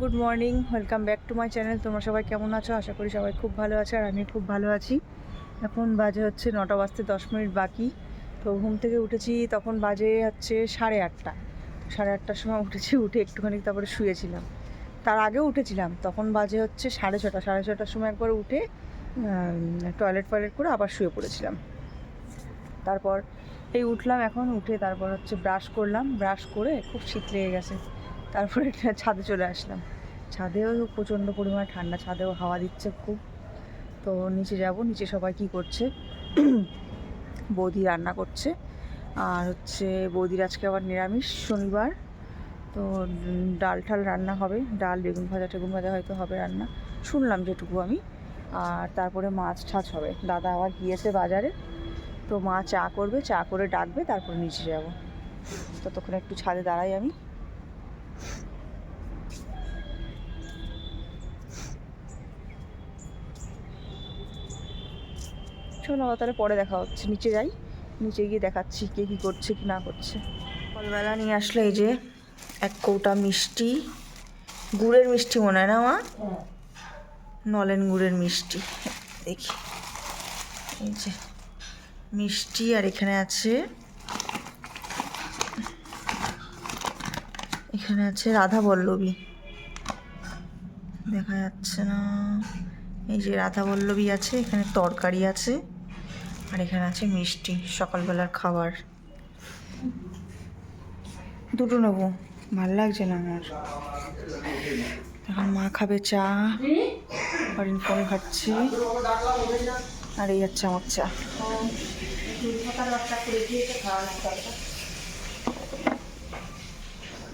Good morning, welcome back to my channel. তোমরা সবাই কেমন আছো? আশা করি সবাই খুব ভালো আছে আর আমি খুব ভালো আছি। এখন বাজে হচ্ছে নটা বাজতে দশ মিনিট বাকি। তো ঘুম থেকে উঠেছি, তখন বাজে হচ্ছে সাড়ে আটটা। সাড়ে আটটার সময় উঠেছি, উঠে একটুখানি তারপরে শুয়েছিলাম। তার আগেও উঠেছিলাম, তখন বাজে হচ্ছে সাড়ে ছটা। সাড়ে ছটার সময় একবার উঠে টয়লেট ফয়লেট করে আবার শুয়ে পড়েছিলাম। তারপর এই উঠলাম এখন, উঠে তারপর হচ্ছে ব্রাশ করলাম। ব্রাশ করে খুব শীত লেগে গেছে। তারপরে ছাদে চলে আসলাম। ছাদেও প্রচণ্ড পরিমাণে ঠান্ডা, ছাদেও হাওয়া দিচ্ছে খুব। তো নিচে যাব, নিচে সবাই কি করছে? বৌদি রান্না করছে। আর হচ্ছে বৌদির আজকে আবার নিরামিষ, শনিবার। তো ডাল ঠাল রান্না হবে। ডাল, বেগুন ভাজা, টেগুন ভাজা হয়তো হবে রান্না। শুনলাম যেটুকু আমি। আর তারপরে মাছ ঠাছ হবে। দাদা আবার গিয়েছে বাজারে। তো মা চা করবে, চা করে ডাকবে, তারপর নিচে যাব। ততক্ষণ একটু ছাদে দাঁড়াই আমি। চলো তাহলে পরে দেখা হচ্ছে। নিচে যাই, নিচে গিয়ে দেখাচ্ছি কে কী করছে, কি না করছে। সকালবেলা নিয়ে আসলে এই যে এক কৌটা মিষ্টি, গুড়ের মিষ্টি মনে হয় না মা? নলেন গুড়ের মিষ্টি। দেখি। এই যে মিষ্টি আর এখানে আছে এখানে আছে রাধা বল্লবী দেখা যাচ্ছে না। এই যে রাধা বল্লবী আছে, এখানে তরকারি আছে, আর এখানে আছে মিষ্টি, সকালবেলার খাবার। দুটো নেব, ভালো লাগছে না আমার। এখন মা খাবে চা, হরিণ ফোন খাচ্ছে, আর এই হচ্ছে আমার চা।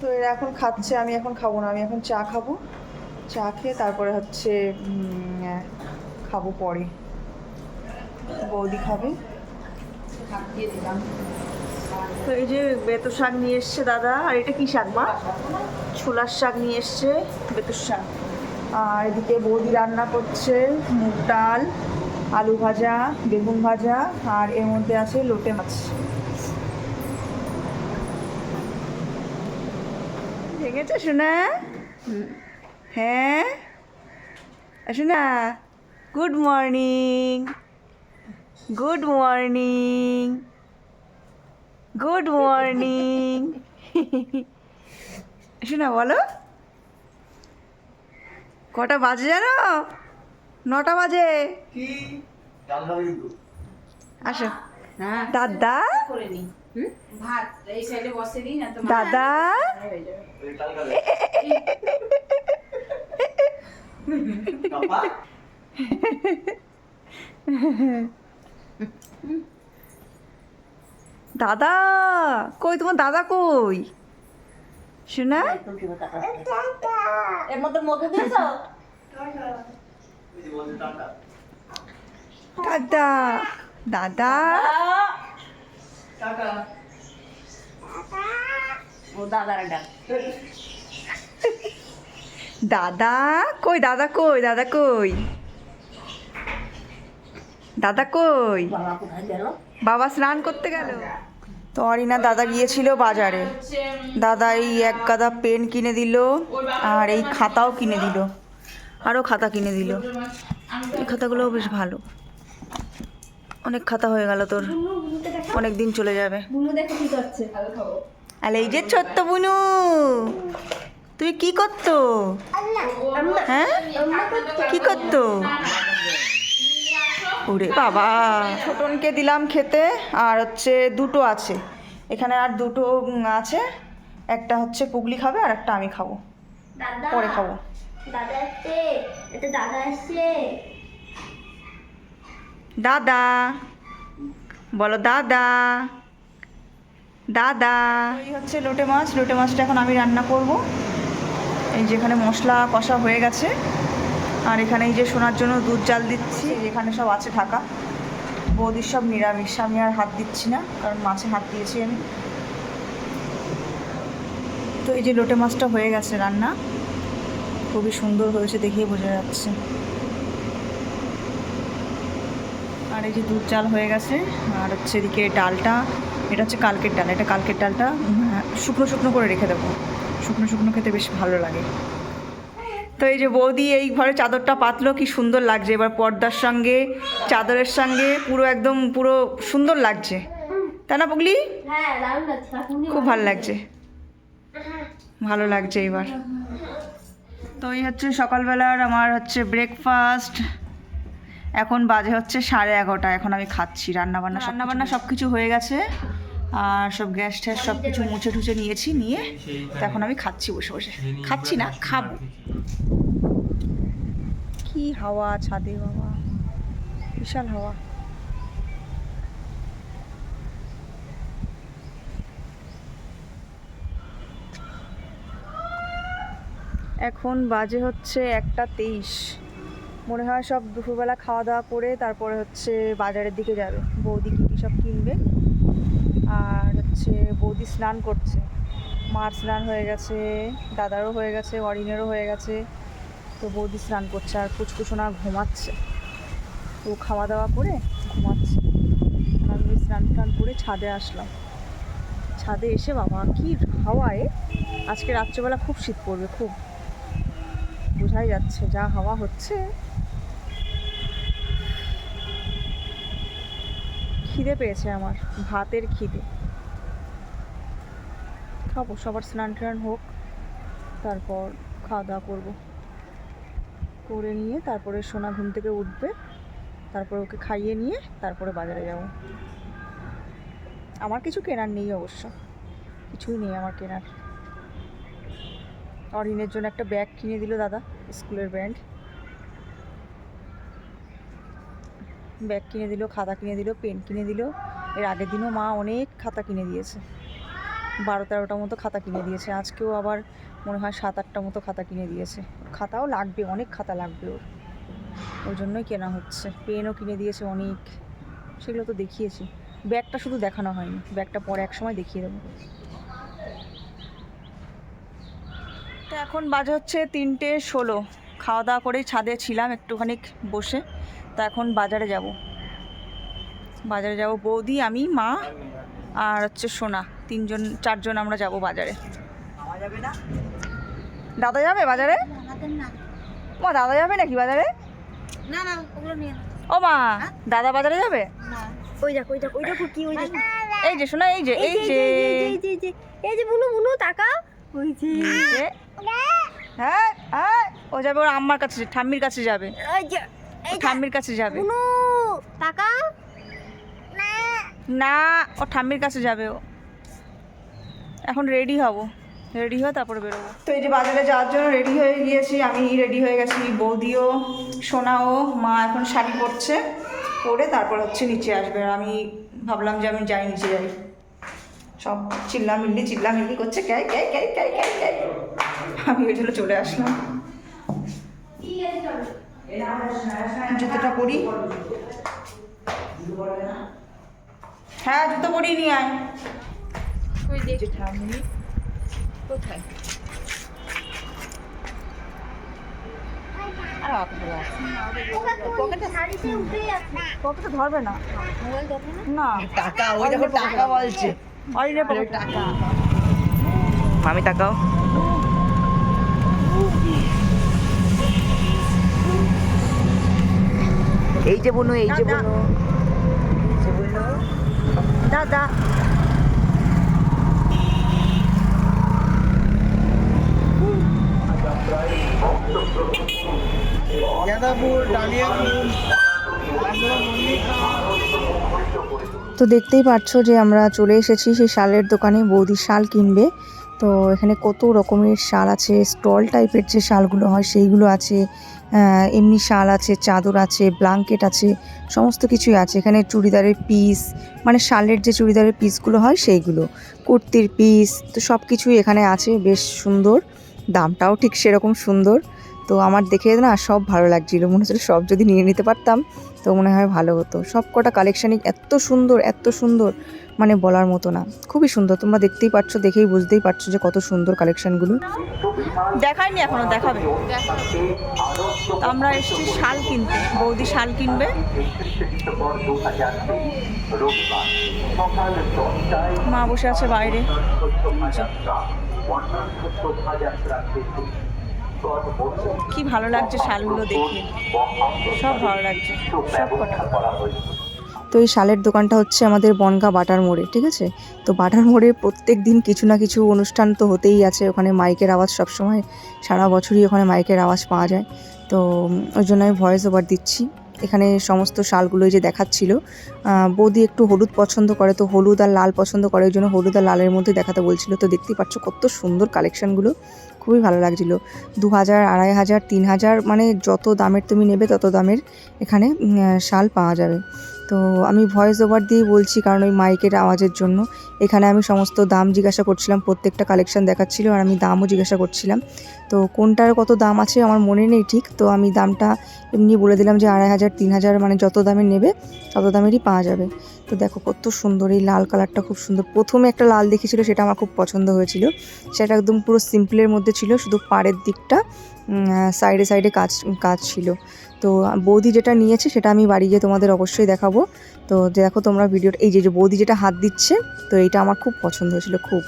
তো এরা এখন খাচ্ছে, আমি এখন খাব না, আমি এখন চা খাব। চা খেয়ে তারপরে হচ্ছে খাব পরে। বৌদি খাবে। তো এই যে বেতর শাক নিয়ে এসছে দাদা আর এটা কি শাক মা? ছোলার শাক নিয়ে এসছে বেতর শাক। আর এদিকে বৌদি রান্না করছে মুগ ডাল আলু ভাজা বেগুন ভাজা আর এর মধ্যে আছে লোটে মাছ। ভেঙেছে শোনা হ্যাঁ? শোনা good morning good morning good morning শোনা বলো। কটা বাজে জানো? নটা বাজে। আসো। হ্যাঁ দাদা? করে নি? ভাত এই সাইডে বসে দিই না তো দাদা? দাদা কই তোমার দাদা কই? শোনা? এর মধ্যে মধু দিয়েছ? দাদা দাদা। দাদা। কই দাদা কই দাদা কই? দাদা কই? বাবা স্নান করতে গেল? তো অরিনা দাদা গিয়েছিল বাজারে। দাদা এই এক গাদা পেন কিনে দিল আর এই খাতাও কিনে দিল। আরও খাতা কিনে দিল। এই খাতাগুলোও বেশ ভালো। অনেক খাতা হয়ে গেল তোর। অনেক দিন চলে যাবে। আর এই যে ছোট্ট বুনু তুই কি করতো? হ্যাঁ? কি করতো? ওরে বাবা। ছোটনকে দিলাম খেতে আর হচ্ছে দুটো আছে। এখানে আর দুটো আছে। একটা হচ্ছে পুগলি খাবে আর একটা আমি খাব। পরে খাব। দাদা এটা দাদা বলো দাদা দাদা। এই হচ্ছে লোটে মাছ। লোটে মাছটা এখন আমি রান্না করব। এই যেখানে মশলা কষা হয়ে গেছে। আর এখানে এই যে শোনার জন্য দুধ জাল দিচ্ছি এখানে সব আছে ঢাকা। বৌদির সব নিরামিষ, আমি আর হাত দিচ্ছি না, কারণ মাছে হাত দিয়েছি আমি। তো এই যে লোটে মাছটা হয়ে গেছে রান্না। খুবই সুন্দর হয়েছে দেখেই বোঝা যাচ্ছে। আর এই যে দুধ চাল হয়ে গেছে, আর হচ্ছে এদিকে ডালটা, এটা হচ্ছে কালকের ডাল, এটা কালকের ডালটা শুকনো শুকনো করে রেখে দেবো। শুকনো শুকনো খেতে বেশ ভালো লাগে। তো এই যে বৌদি এই ঘরে চাদরটা পাতলো কি সুন্দর লাগছে। এবার পর্দার সঙ্গে চাদরের সঙ্গে পুরো একদম পুরো সুন্দর লাগছে। তাই না পুগলি? হ্যাঁ খুব ভালো লাগছে। ভালো লাগছে এবার। তো এই হচ্ছে সকালবেলার আমার হচ্ছে ব্রেকফাস্ট এখন বাজে হচ্ছে সাড়ে এগারোটা এখন আমি খাচ্ছি রান্নাবান্না রান্নাবান্না সব কিছু হয়ে গেছে। আর সব গ্যাস ট্যাস সব কিছু মুছে টুছে নিয়েছি, নিয়ে তো এখন আমি খাচ্ছি বসে বসে। খাচ্ছি না, খাব। কি হাওয়া, ছাদে বাবা। বিশাল হাওয়া। এখন বাজে হচ্ছে একটা তেইশ। মনে হয় সব দুপুরবেলা খাওয়া দাওয়া করে তারপরে হচ্ছে বাজারের দিকে যাবে। বৌদি কী সব কিনবে? হচ্ছে বৌদি স্নান করছে। মার স্নান হয়ে গেছে, দাদারও হয়ে গেছে, অরিনেরও হয়ে গেছে। তো বৌদি স্নান করছে আর কুচকুচোনা ঘুমাচ্ছে। তো খাওয়া দাওয়া করে ঘুমাচ্ছে। আমি স্নান টান করে ছাদে আসলাম। ছাদে এসে বাবা, কি হাওয়ায় আজকে রাত্রেবেলা খুব শীত পড়বে, খুব। বোঝাই যাচ্ছে, যা হাওয়া হচ্ছে। খিদে পেয়েছে আমার, ভাতের খিদে। খাব, সবার স্নান টান হোক, তারপর খাওয়া দাওয়া করব। করে নিয়ে তারপরে সোনা ঘুম থেকে উঠবে, তারপরে ওকে খাইয়ে নিয়ে তারপরে বাজারে যাব। আমার কিছু কেনার নেই অবশ্য, কিছুই নেই আমার কেনার। অরিনের জন্য একটা ব্যাগ কিনে দিল দাদা, স্কুলের ব্যান্ড। ব্যাগ কিনে দিল, খাতা কিনে দিল, পেন কিনে দিল। এর আগের দিনও মা অনেক খাতা কিনে দিয়েছে। বারো তেরোটা মতো খাতা কিনে দিয়েছে। আজকেও আবার মনে হয় সাত আটটা মতো খাতা কিনে দিয়েছে। খাতাও লাগবে, অনেক খাতা লাগবে ওর। ওই জন্যই কেনা হচ্ছে। পেনও কিনে দিয়েছে অনেক। সেগুলো তো দেখিয়েছি। ব্যাগটা শুধু দেখানো হয়নি। ব্যাগটা পরে এক সময় দেখিয়ে দেবো। তো এখন বাজে হচ্ছে তিনটে ষোলো। খাওয়া দাওয়া করে ছাদে ছিলাম একটুখানি বসে। তো এখন বাজারে যাব। বাজারে যাব বৌদি, আমি, মা আর হচ্ছে সোনা তিনজন চারজন আমরা যাব বাজারে। দাদা যাবে বাজারে? মা দাদা যাবে নাকি বাজারে? না না ওগুলো নিয়ে না। ও মা দাদা বাজারে যাবে? না। ওই দেখ ওই দেখ ওই দেখো কি ওই দেখ। এই যে শোনা এই যে এই যে এই যে এই যে এই বুনু বুনু তাকা। ওই যে। হ্যাঁ হ্যাঁ ও যাবে ওর আম্মার কাছে ঠাম্মির কাছে যাবে। ওই যে ও ঠাম্মির কাছে যাবে। বুনু তাকা। না, ও ঠাম্মির কাছে যাবে ও। এখন রেডি হব। রেডি হয়ে তারপরে বেরোবো। তো এই যে বাজারে যাওয়ার জন্য রেডি হয়ে গিয়েছি। আমি রেডি হয়ে গেছি বৌদিও, সোনাও, মা এখন শাড়ি পরছে। পরে তারপর হচ্ছে নিচে আসবে। আর আমি ভাবলাম যে আমি যাই, নিচে যাই। সব চিল্লামিল্লি চিল্লামিল্লি করছে। ক্যাই ক্যাই ক্যাই ক্যাই ক্যাই ক্যাই। আমি ওই জন্য চলে আসলাম। জুতোটা পরি। হ্যাঁ জুতো পরিয়ে নিয়ে আয়। ওই দেখ। ঠাম্মি কোথায়? পকেটে শাড়িতে উঠে যাচ্ছে পকেটে ধরবে না। না। না টাকা ওই দেখো টাকা বলছে। টাকা। মামি তাকাও। এই যে। বনু এই যে বনু। দাদা। গাঁদা ডালিয়া ফুল তো দেখতেই পাচ্ছো যে আমরা চলে এসেছি সেই শালের দোকানে বৌদি শাল কিনবে। তো এখানে কত রকমের শাল আছে স্টল টাইপের যে শালগুলো হয় সেইগুলো আছে। এমনি শাল আছে, চাদর আছে ব্লাঙ্কেট আছে, সমস্ত কিছুই আছে। এখানে চুড়িদারের পিস মানে শালের যে চুড়িদারের পিসগুলো হয় সেইগুলো। কুর্তির পিস তো সব কিছুই এখানে আছে, বেশ সুন্দর। দামটাও ঠিক সেরকম সুন্দর। তো আমার দেখে না সব ভালো লাগছিল। মনে হচ্ছিল সব যদি নিয়ে নিতে পারতাম, তো মনে হয় ভালো হতো। সব কটা কালেকশানই এত সুন্দর এত সুন্দর। মানে বলার মতো না। খুবই সুন্দর, তোমরা দেখতেই পাচ্ছ, দেখেই বুঝতেই পারছ যে কত সুন্দর কালেকশানগুলো দেখায়নি এখনও, দেখাবে। আমরা এসেছি শাল কিনতে, বৌদি শাল কিনবে। মা বসে আছে বাইরে। কি ভালো লাগছে শালগুলো দেখে। সব ভালো লাগছে, সব কটা। তো এই শালের দোকানটা হচ্ছে আমাদের বনগা বাটার মোড়ে, ঠিক আছে? তো বাটার মোড়ে প্রত্যেক দিন কিছু না কিছু অনুষ্ঠান তো হতেই আছে। ওখানে মাইকের আওয়াজ সবসময়, সারা বছরই ওখানে মাইকের আওয়াজ পাওয়া যায়। তো ওই জন্য আমি ভয়েস ওভার দিচ্ছি। এখানে সমস্ত শালগুলোই যে দেখাচ্ছিল বৌদি একটু হলুদ পছন্দ করে, তো হলুদ আর লাল পছন্দ করে, ওই জন্য হলুদ আর লালের মধ্যে দেখাতে বলছিল। তো দেখতেই পাচ্ছ কত সুন্দর কালেকশনগুলো খুবই ভালো লাগছিল। দু হাজার, আড়াই হাজার, তিন হাজার মানে যত দামের তুমি নেবে তত দামের এখানে শাল পাওয়া যাবে। তো আমি ভয়েস ওভার দিয়ে বলছি কারণ ওই মাইকের আওয়াজের জন্য। এখানে আমি সমস্ত দাম জিজ্ঞাসা করছিলাম, প্রত্যেকটা কালেকশন দেখাচ্ছিল আর আমি দামও জিজ্ঞাসা করছিলাম। তো কোনটার কত দাম আছে আমার মনে নেই ঠিক, তো আমি দামটা এমনি বলে দিলাম যে আড়াই হাজার, তিন হাজার মানে যত দামে নেবে তত দামেরই পাওয়া যাবে। তো দেখো কত সুন্দর এই লাল কালারটা খুব সুন্দর। প্রথমে একটা লাল দেখেছিল সেটা আমার খুব পছন্দ হয়েছিল। সেটা একদম পুরো সিম্পলের মধ্যে ছিল, শুধু পাড়ের দিকটা। সাইডে সাইডে কাজ কাজ ছিল। তো বৌদি যেটা নিয়েছে সেটা আমি বাড়ি গিয়ে তোমাদের অবশ্যই দেখাবো। তো দেখো তোমরা ভিডিওটা এই যে যে বৌদি যেটা হাত দিচ্ছে, তো এইটা আমার খুব পছন্দ হয়েছিল, খুব।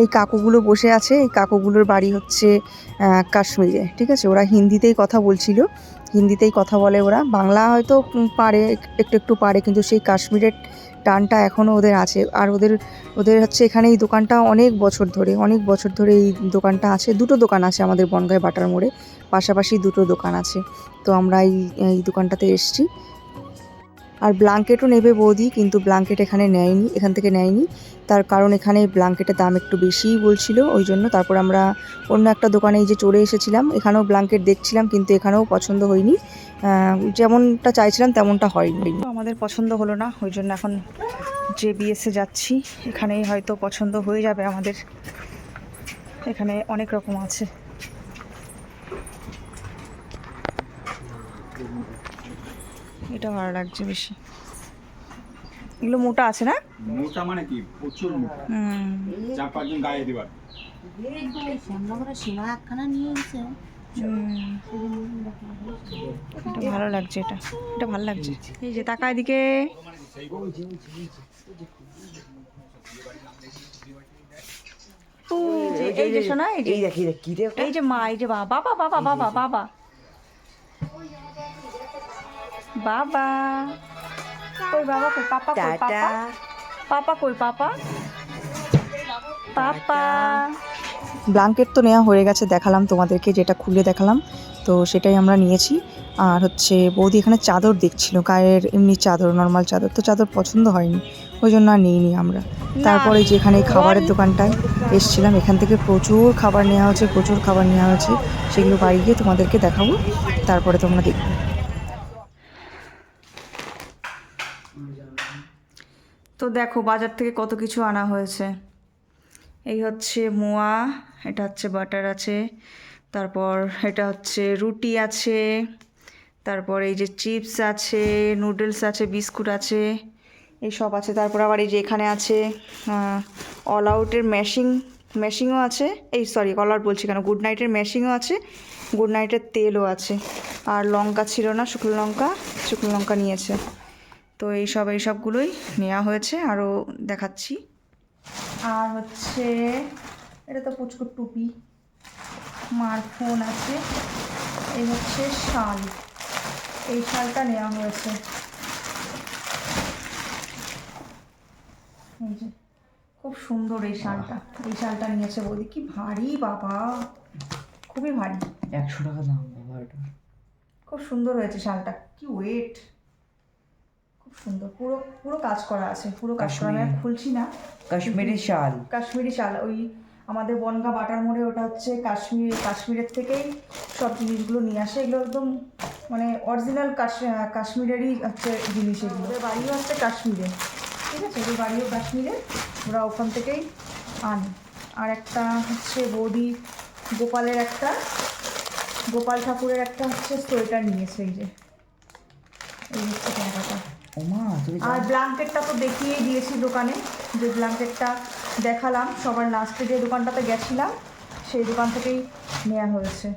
এই কাকুগুলো বসে আছে, এই কাকুগুলোর বাড়ি হচ্ছে কাশ্মীরে, ঠিক আছে? ওরা হিন্দিতেই কথা বলছিল। হিন্দিতেই কথা বলে ওরা। বাংলা হয়তো পারে, একটু একটু পারে, কিন্তু সেই কাশ্মীরের টানটা এখনও ওদের আছে। আর ওদের ওদের হচ্ছে এখানে এই দোকানটা অনেক বছর ধরে, অনেক বছর ধরে এই দোকানটা আছে। দুটো দোকান আছে আমাদের বনগাঁয় বাটার মোড়ে, পাশাপাশি দুটো দোকান আছে। তো আমরা এই এই দোকানটাতে এসেছি। আর ব্ল্যাঙ্কেটও নেবে বৌদি, কিন্তু ব্ল্যাঙ্কেট এখানে নেয়নি, এখান থেকে নেয়নি। তার কারণ এখানে ব্ল্যাঙ্কেটের দাম একটু বেশিই বলছিল, ওই জন্য তারপর আমরা অন্য একটা দোকানে এই যে চলে এসেছিলাম, এখানেও ব্ল্যাঙ্কেট দেখছিলাম, কিন্তু এখানেও পছন্দ হয়নি। যেমনটা চাইছিলাম তেমনটা হয়নি। আমাদের পছন্দ হলো না ওই জন্য এখন যে বিএসে যাচ্ছি। এখানেই হয়তো পছন্দ হয়ে যাবে আমাদের। এখানে অনেক রকম আছে। এটা ভালো লাগছে বেশি। এগুলো মোটা আছে না? মোটা মানে কি? প্রচুর মোটা। হুম। চার পাঁচজন গায়ে দিবার। এটা ভালো লাগছে এটা। এটা ভালো লাগছে। এই যে তাকা এদিকে। এই যে শোনা এই যে? এই যে মা এই যে বাবা বাবা বাবা বাবা বাবা। বাবা। কই বাবা কই পাপা কই পাপা? পাপা কই পাপা? পাপা। ব্ল্যাঙ্কেট তো নেওয়া হয়ে গেছে দেখালাম তোমাদেরকে যেটা খুলে দেখালাম। তো সেটাই আমরা নিয়েছি। আর হচ্ছে বৌদি এখানে চাদর দেখছিল গায়ের এমনি চাদর নর্মাল চাদর তো চাদর পছন্দ হয়নি। ওই জন্য আর নিইনি আমরা। তারপরে যেখানে খাবারের দোকানটায় এসছিলাম এখান থেকে প্রচুর খাবার নেওয়া হয়েছে প্রচুর খাবার নেওয়া হয়েছে। সেগুলো বাড়ি গিয়ে তোমাদেরকে দেখাবো তারপরে তোমরা দেখবে। তো দেখো বাজার থেকে কত কিছু আনা হয়েছে। এই হচ্ছে মোয়া, এটা হচ্ছে বাটার আছে, তারপর এটা হচ্ছে রুটি আছে, তারপর এই যে চিপস আছে, নুডলস আছে, বিস্কুট আছে, এই সব আছে। তারপর আবার এই যে এখানে আছে অল আউটের ম্যাশিং ম্যাশিংও আছে। এই সরি অল আউট বলছি কেন? গুড নাইটের ম্যাশিংও আছে গুড নাইটের তেলও আছে। আর লঙ্কা ছিল না, শুকনো লঙ্কা শুকনো লঙ্কা নিয়েছে। তো এই সব, এই সবগুলোই নেওয়া হয়েছে। আরও দেখাচ্ছি। আর হচ্ছে এটা তো পুচকুর টুপি। মার ফোন আছে। এই হচ্ছে শাল। এই শালটা নেওয়া হয়েছে। এই যে খুব সুন্দর এই শালটা। এই শালটা নিয়েছে বৌদি। কি ভারী বাবা! খুবই ভারী। একশো টাকা দাম বাবা এটা। খুব সুন্দর হয়েছে শালটা। কি ওয়েট সুন্দর। পুরো পুরো কাজ করা আছে। পুরো কাজ করা আমি খুলছি না। কাশ্মীরি শাল। কাশ্মীরি শাল। ওই আমাদের বনগা বাটার মোড়ে ওটা হচ্ছে কাশ্মীর কাশ্মীরের থেকেই সব জিনিসগুলো নিয়ে আসে। এগুলো একদম মানে অরিজিনাল কাশ্মীরেরই হচ্ছে জিনিস এগুলো। ওদের বাড়িও হচ্ছে কাশ্মীরে। ঠিক আছে? ওদের বাড়িও কাশ্মীরে। ওরা ওখান থেকেই আনে। আর একটা হচ্ছে বৌদি গোপালের একটা গোপাল ঠাকুরের একটা হচ্ছে সোয়েটার নিয়েছে এই যে। এই হচ্ছে টাকাটা ওমা তুমি আর ব্ল্যাঙ্কেটটা তো দেখিয়েই দিয়েছি দোকানে যে ব্ল্যাঙ্কেটটা দেখালাম। সবার লাস্টে যে দোকানটাতে গেছিলাম সেই দোকান থেকেই নেওয়া হয়েছে।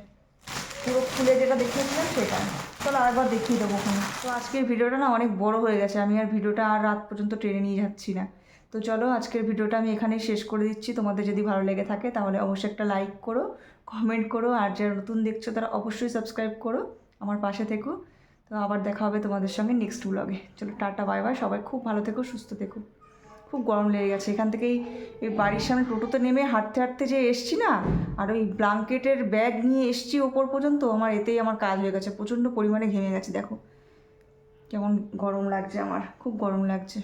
পুরো খুলে যেটা দেখিয়েছিলাম সেটা। চলো আরেকবার দেখিয়ে দেবো ওখানে। তো আজকের ভিডিওটা না অনেক বড় হয়ে গেছে আমি আর ভিডিওটা আর রাত পর্যন্ত টেনে নিয়ে যাচ্ছি না। তো চলো আজকের ভিডিওটা আমি এখানেই শেষ করে দিচ্ছি। তোমাদের যদি ভালো লেগে থাকে তাহলে অবশ্যই একটা লাইক করো কমেন্ট করো আর যারা নতুন দেখছ তারা অবশ্যই সাবস্ক্রাইব করো। আমার পাশে থেকো। তো আবার দেখা হবে তোমাদের সঙ্গে নেক্সট ব্লগে চলো, টাটা বাই বাই সবাই খুব ভালো থেকো, সুস্থ থেকো। খুব গরম লেগে গেছে। এখান থেকেই এই বাড়ির সামনে টোটোতে নেমে হাঁটতে হাঁটতে যে এসছি না, আর ওই ব্লাঙ্কেটের ব্যাগ নিয়ে এসছি ওপর পর্যন্ত, আমার এতেই আমার কাজ হয়ে গেছে। প্রচণ্ড পরিমাণে ঘেমে গেছে, দেখো। কেমন গরম লাগছে আমার, খুব গরম লাগছে।